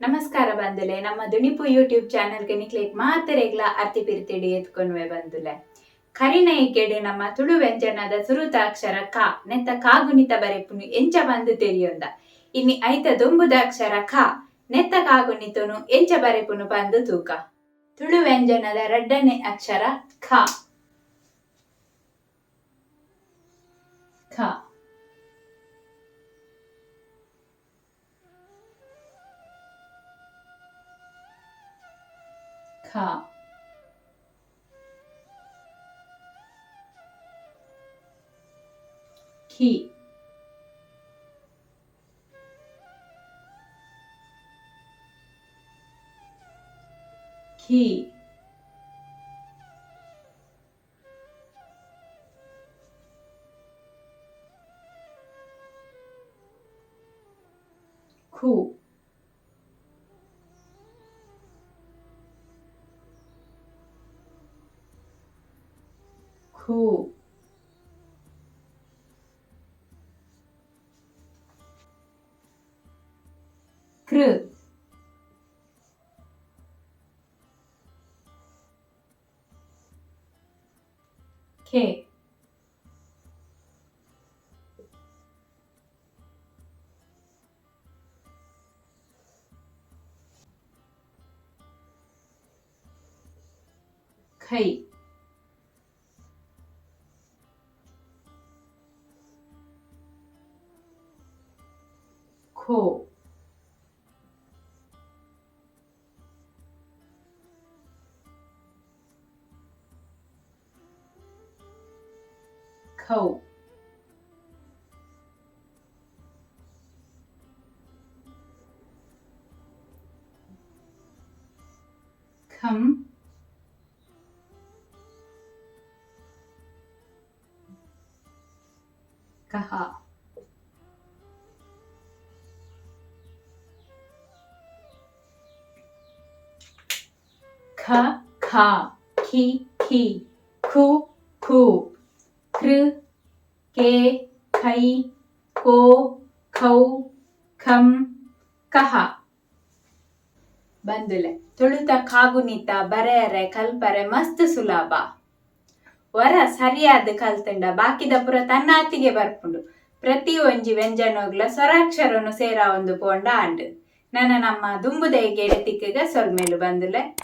ನಮಸ್ಕಾರ ಬಂದುಲೆ ನಮ್ಮ ದುಣಿಪು ಯೂಟ್ಯೂಬ್ ಚಾನಲ್ಗೆ ನಿಕ್ಲೇಕ್ ಮಾತರೆಗ್ಲ ಅರ್ತಿ ಪಿರ್ತಿಡಿ ಎತ್ಕೊಂಡ್ವೆ ಬಂದುಲೆ ಕರಿನೈಕೆಡೆ ನಮ್ಮ ತುಳು ವ್ಯಂಜನದ ಸುರುತಾಕ್ಷರ ಕ, ನೆತ್ತ ಕಾಗುಣಿತ ಬರೆಪುನು ಎಂಚ ಬಂದು ತೆರಿಯೊಂದ. ಇನ್ನಿ ಐತ ದೊಂಬುದಾಕ್ಷರ ಕ, ನೆತ್ತ ಕಾಗುಣಿತನು ಎಂಚ ಬರೆಪುನು ಬಂದು ತೂಕ. ತುಳು ವ್ಯಂಜನದ ರಡ್ಡನೆ ಅಕ್ಷರ ಖ. ಖ. さ木。木。酷。cool. 그릇 개 케이크 그 cool. Cool. Come. Kaha. ಖ ಖ ಖಿ ಖಿ ಖು ಖು ಕೃ ಕೆ ಖೈ ಕೋ ಖೌ ಖಂ ಕಹ ಬಂದುಲೆ ತುಳುತ, ಕಾಗುಣಿತ, ಬರೆಯರೆ, ಕಲ್ಪರೆ, ಮಸ್ತ್ ಸುಲಭ. ವರ, ಸರಿಯಾದ ಕಲ್ತಂಡ ಬಾಕಿದ ಪುರ ತನ್ನಾತಿಗೆ ಬರ್ಪುಂಡು. ಪ್ರತಿ ಒಂಜಿ ವ್ಯಂಜನೋಗ್ಲ ಸ್ವರಾಕ್ಷರನು ಸೇರ ಒಂದು ಪೋಂಡ ಆಂಡ್. ನನ್ನ ನಮ್ಮ ದುಂಬುದೈಗೆ ಎಡೆತಿಕ್ಕೆಗ ಸೊಲ್ಮೇಲು ಬಂದುಲೆ